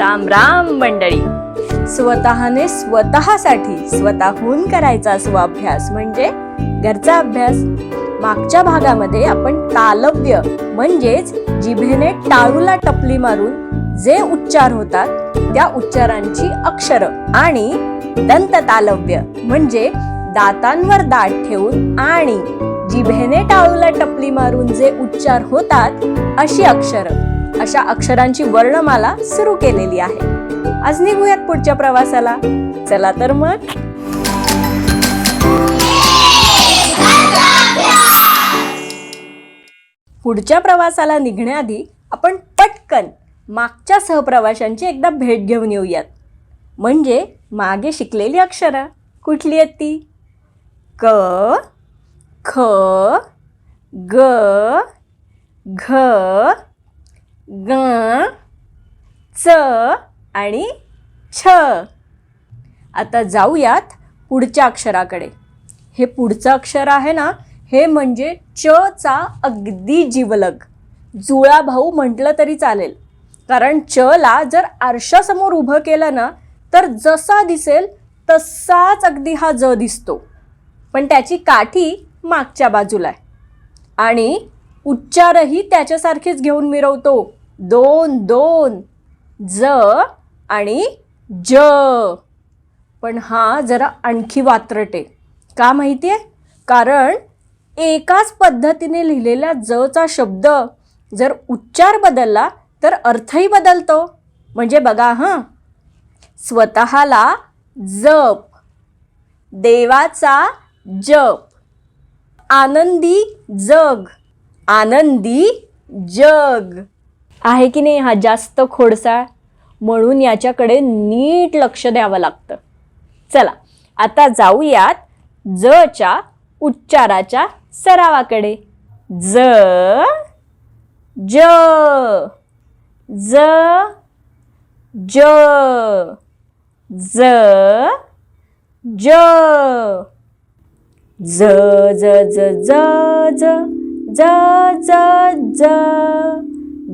राम राम मंडळी. स्वतःने स्वतःसाठी स्वतःहून करायचा स्वाभ्यास म्हणजे घरचा अभ्यास. मागच्या भागामध्ये आपण तालव्य म्हणजेच जिभेने टाळूला टपली मारून जे उच्चार होतात त्या उच्चारांची अक्षर आणि दंत तालव्य म्हणजे दातांवर दात ठेवून आणि जिभेने टाळूला टपली मारून जे उच्चार होतात अशी अक्षर. अशा अक्षरांची वर्णमाला सुरू केलेली आहे. आज निघूयात पुढच्या प्रवासाला. चला तर मग. पुढच्या प्रवासाला निघण्याआधी आपण पटकन मागच्या सहप्रवाशांची एकदा भेट घेऊन येऊयात. म्हणजे मागे शिकलेली अक्षरं कुठली आहेत ती? क ख ग घ ग च आणि छ. आता जाऊयात पुढच्या अक्षराकडे. हे पुढचं अक्षर आहे ना हे म्हणजे च चा अगदी जिवलग. जुळा भाऊ म्हटलं तरी चालेल. कारण च ला जर आरशासमोर उभं केलं ना तर जसा दिसेल तसाच अगदी हा ज दिसतो. पण त्याची काठी मागच्या बाजूला आहे. आणि उच्चारही त्याच्यासारखेच घेऊन मिरवतो. दोन दोन ज आणि ज. पण हा जरा आणखी वात्रटे. का माहिती आहे कारण एकाच पद्धतीने लिहिलेल्या जचा शब्द जर उच्चार बदलला तर अर्थही बदलतो. म्हणजे बघा हां. स्वतःला जप देवाचा जप. आनंदी जग आनंदी जग. आहे की नाही हा जास्त खोडसाळ म्हणून याच्याकडे नीट लक्ष द्यावं लागतं चला आता जाऊयात जच्या उच्चाराच्या सरावाकडे ज ज ज ज ज ज ज ज ज ज ज ज ज ज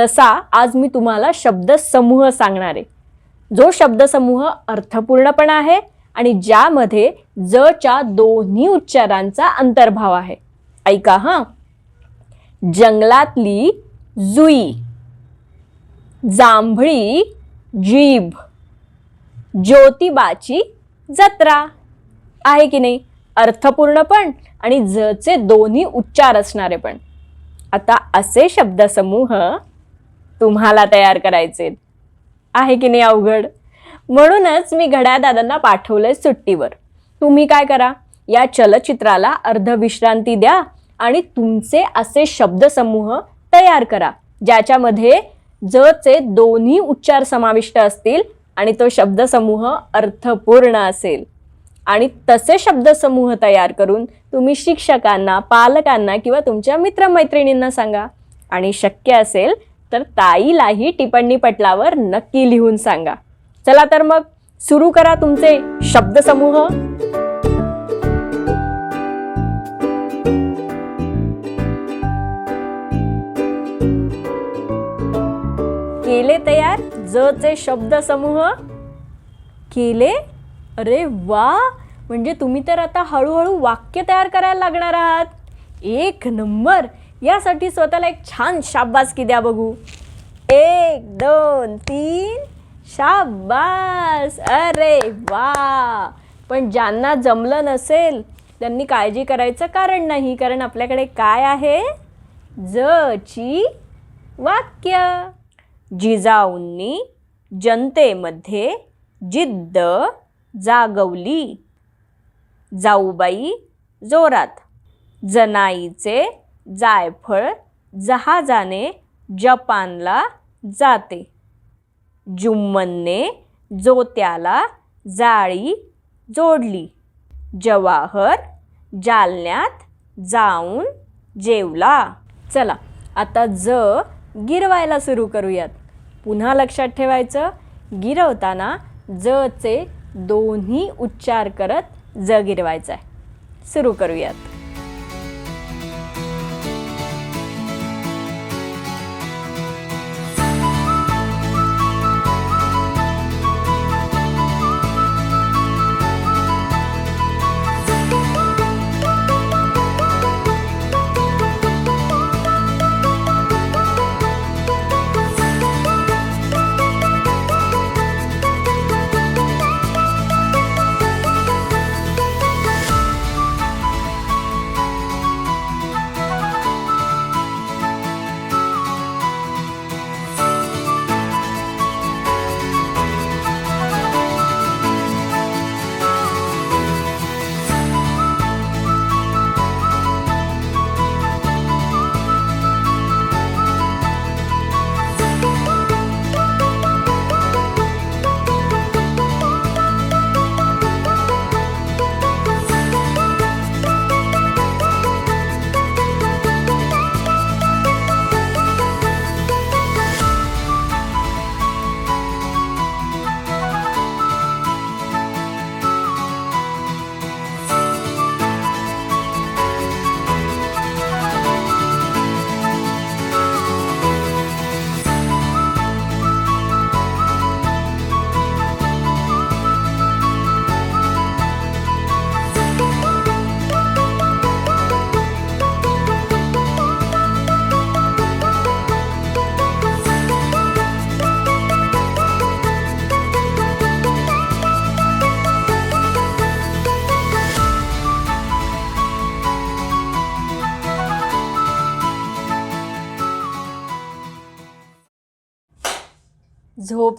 तसा आज मी तुम्हाला शब्दसमूह सांगणार आहे. जो शब्दसमूह अर्थपूर्ण पण आहे आणि ज्यामध्ये जच्या दोन्ही उच्चारांचा अंतर्भाव आहे. ऐका हां. जंगलातली जुई जांभळी जीभ ज्योतिबाची जत्रा. आहे की नाही? अर्थपूर्ण पण आणि जचे दोन्ही उच्चार असणारे पण. आता असे शब्दसमूह तुम्हाला तयार करायचे आहे की नाही अवघड? म्हणूनच मी घड्या दादांना पाठवलंय सुट्टीवर. तुम्ही काय करा? या चलचित्राला अर्धविश्रांती द्या आणि तुमचे असे शब्दसमूह तयार करा ज्याच्यामध्ये जचे दोन्ही उच्चार समाविष्ट असतील आणि तो शब्दसमूह अर्थपूर्ण असेल. आणि तसे शब्दसमूह तयार करून तुम्ही शिक्षकांना पालकांना किंवा तुमच्या मित्रमैत्रिणींना सांगा. आणि शक्य असेल तर ताईलाही टिप्पणी पटलावर नक्की लिहून सांगा. चला तर मग सुरू करा तुमचे शब्दसमूह केले तयार जचे शब्दसमूह केले? अरे वा! म्हणजे तुम्ही तर आता हळूहळू वाक्य तयार करायला लागणार आहात. एक नंबर! यासाठी स्वतःला एक छान शाबासकी द्या बघू. एक दोन तीन. शाबास! अरे वा! पण ज्यांना जमलं नसेल त्यांनी काळजी करायचं कारण नाही कारण आपल्याकडे काय आहे? जची वाक्य. जिजाऊंनी जनतेमध्ये जिद्द जागवली. जाऊबाई जोरात जनाईचे जायफळ जहाजाने जपानला जाते. जुम्मनने जोत्याला जाळी जोडली. जवाहर जालन्यात जाऊन जेवला. चला आता ज गिरवायला सुरू करूयात. पुन्हा लक्षात ठेवायचं गिरवताना जचे दोन्ही उच्चार करत ज गिरवायचा आहे सुरू करूयात.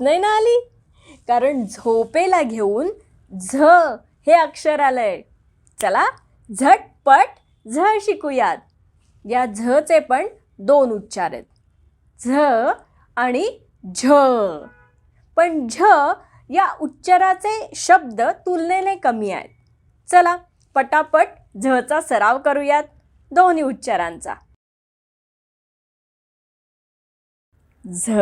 झोप नाही ना आली? कारण झोपेला घेऊन झ हे अक्षर आलंय. चला झटपट झ शिकूयात. या झचे पण दोन उच्चार आहेत. झ आणि झ. पण झ या उच्चाराचे शब्द तुलनेने कमी आहेत. चला पटापट झचा सराव करूयात दोन्ही उच्चारांचा. झ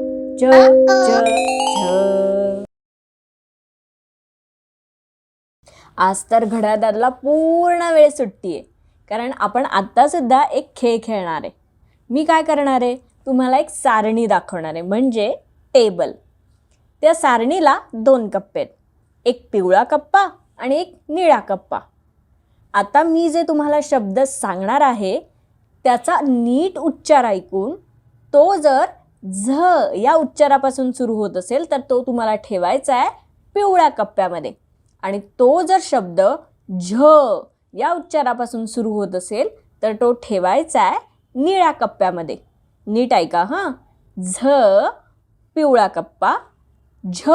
आज तर घड्याळाला पूर्ण वेळ सुट्टी आहे कारण आपण आत्तासुद्धा एक खेळ खेळणार. आहे मी काय करणार? आहे तुम्हाला एक सारणी दाखवणार. आहे म्हणजे टेबल. त्या सारणीला दोन कप्पे आहेत. एक पिवळा कप्पा आणि एक निळा कप्पा. आता मी जे तुम्हाला शब्द सांगणार आहे त्याचा नीट उच्चार ऐकून तो जर झ या उच्चारापासून सुरू होत असेल तर तो तुम्हाला ठेवायचा आहे पिवळ्या कप्प्यामध्ये. आणि तो जर शब्द झ या उच्चारापासून सुरू होत असेल तर तो ठेवायचा आहे निळ्या कप्प्यामध्ये. नीट ऐका हां. झ पिवळा कप्पा. झ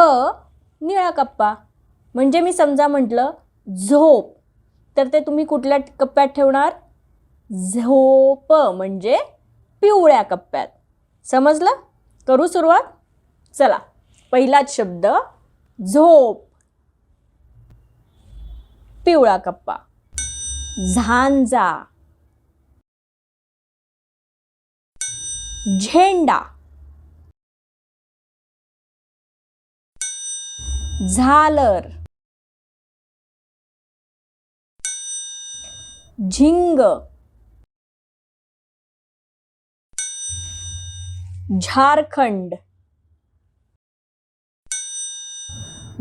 निळा कप्पा. म्हणजे मी समजा म्हटलं झोप. तर ते तुम्ही कुठल्या कप्प्यात ठेवणार? झोप म्हणजे पिवळ्या कप्प्यात. समजलं? करू सुरुवात? चला. पहिलाच शब्द झोप. पिवळा कप्पा. झांजा. झेंडा. झालर. झिंग. झारखंड.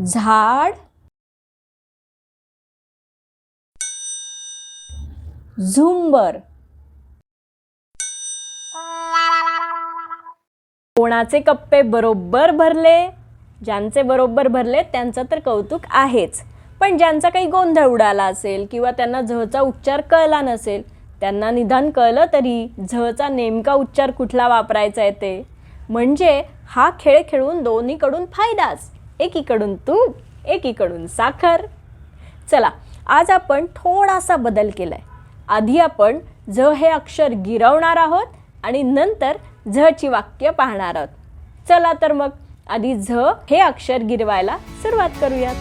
झाड. झुंबर. कोणाचे कप्पे बरोबर भरले? ज्यांचे बरोबर भरले त्यांचं तर कौतुक आहेच. पण ज्यांचा काही गोंधळ उडाला असेल किंवा त्यांना झचा उच्चार कळला नसेल त्यांना निदान कळलं तरी झचा नेमका उच्चार कुठला वापरायचा आहे ते. म्हणजे हा खेळ खेळून दोन्हीकडून फायदाच. एकीकडून तूप एकीकडून साखर. चला आज आपण थोडासा बदल केला आहे आधी आपण झ हे अक्षर गिरवणार आहोत आणि नंतर झची वाक्य पाहणार आहोत. चला तर मग आधी झ हे अक्षर गिरवायला सुरुवात करूयात.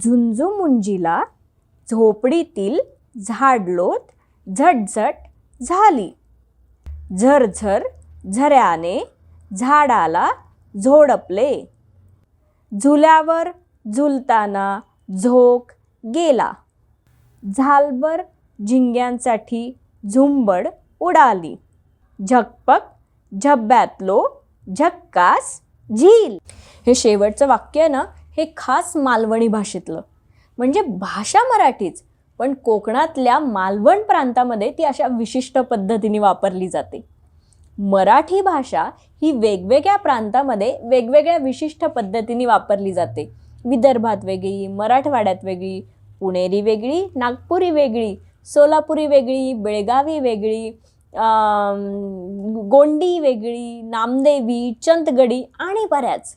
झुंजुमुंजीला झोपडीतील झाडलोट झटझट झाली. झरझर झऱ्याने झाडाला झोडपले. झुल्यावर झुलताना झोक गेला. झालभर झिंग्यांसाठी झुंबड उडाली. झकपक झब्यातलो झक्कास झील. हे शेवटचं वाक्य आहे ना? हे खास मालवणी भाषेतलं. म्हणजे भाषा मराठीच पण कोकणातल्या मालवण प्रांतामध्ये ती अशा विशिष्ट पद्धतीने वापरली जाते. मराठी भाषा ही वेगवेगळ्या प्रांतामध्ये वेगवेगळ्या विशिष्ट पद्धतीने वापरली जाते. विदर्भात वेगळी मराठवाड्यात वेगळी पुणेरी वेगळी नागपुरी वेगळी सोलापुरी वेगळी बेळगावी वेगळी गोंडी वेगळी नामदेवी चंतगडी आणि बऱ्याच.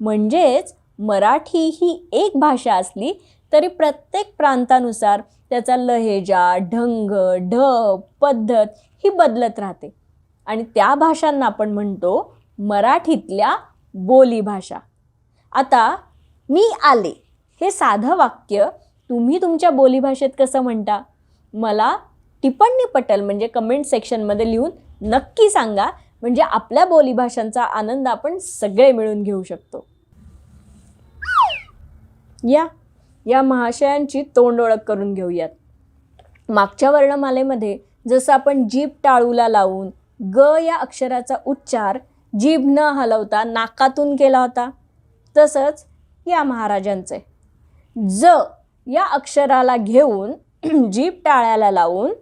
म्हणजेच मराठी ही एक भाषा असली तरी प्रत्येक प्रांतानुसार त्याचा लहेजा ढंग ढ पद्धत ही बदलत राहते. आणि त्या भाषांना आपण म्हणतो मराठीतल्या बोलीभाषा आता मी आले. हे साधं वाक्य तुम्ही तुमच्या बोलीभाषेत कसं म्हणता? मला टिप्पणी पटल म्हणजे कमेंट सेक्शनमध्ये लिहून नक्की सांगा. म्हणजे आपल्या बोलीभाषांचा आनंद आपण सगळे मिळून घेऊ शकतो. या या महाशयांची तोंड ओळख करून घेऊयात. मागच्या वर्णमालेमध्ये जसं आपण जीभ टाळूला लावून ग या अक्षराचा उच्चार जीभ न हलवता नाकातून केला होता तसंच या महाराजांचे. ज या अक्षराला घेऊन जीभ टाळ्याला लावून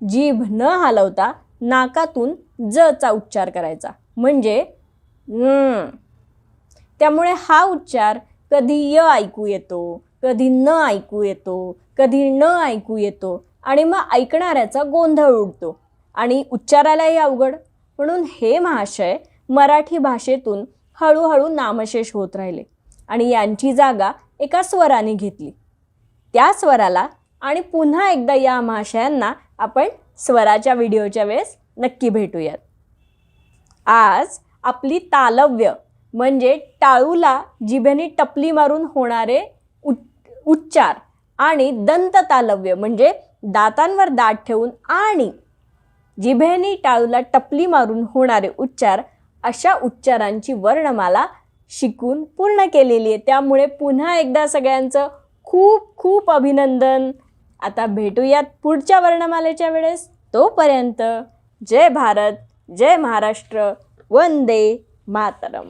जीभ न हलवता नाकातून जचा उच्चार करायचा. म्हणजे त्यामुळे हा उच्चार कधी य ऐकू येतो कधी न ऐकू येतो कधी न ऐकू येतो आणि मग ऐकणाऱ्याचा गोंधळ उडतो. आणि उच्चारालाही अवघड. म्हणून हे महाशय मराठी भाषेतून हळूहळू नामशेष होत राहिले आणि यांची जागा एका स्वराने घेतली. त्या स्वराला आणि पुन्हा एकदा या महाशयांना आपण स्वराच्या व्हिडिओच्या वेळेस नक्की भेटूयात. आज आपली तालव्य म्हणजे टाळूला जिभेने टपली मारून होणारे उच् उच्चार आणि दंत तालव्य म्हणजे दातांवर दात ठेवून आणि जिभेने टाळूला टपली मारून होणारे उच्चार अशा उच्चारांची वर्णमाला शिकून पूर्ण केलेली आहे. त्यामुळे पुन्हा एकदा सगळ्यांचं खूप खूप अभिनंदन. आता भेटूयात पुढच्या वर्णमालेच्या वेळेस. तोपर्यंत जय भारत जय महाराष्ट्र. वंदे मातरम.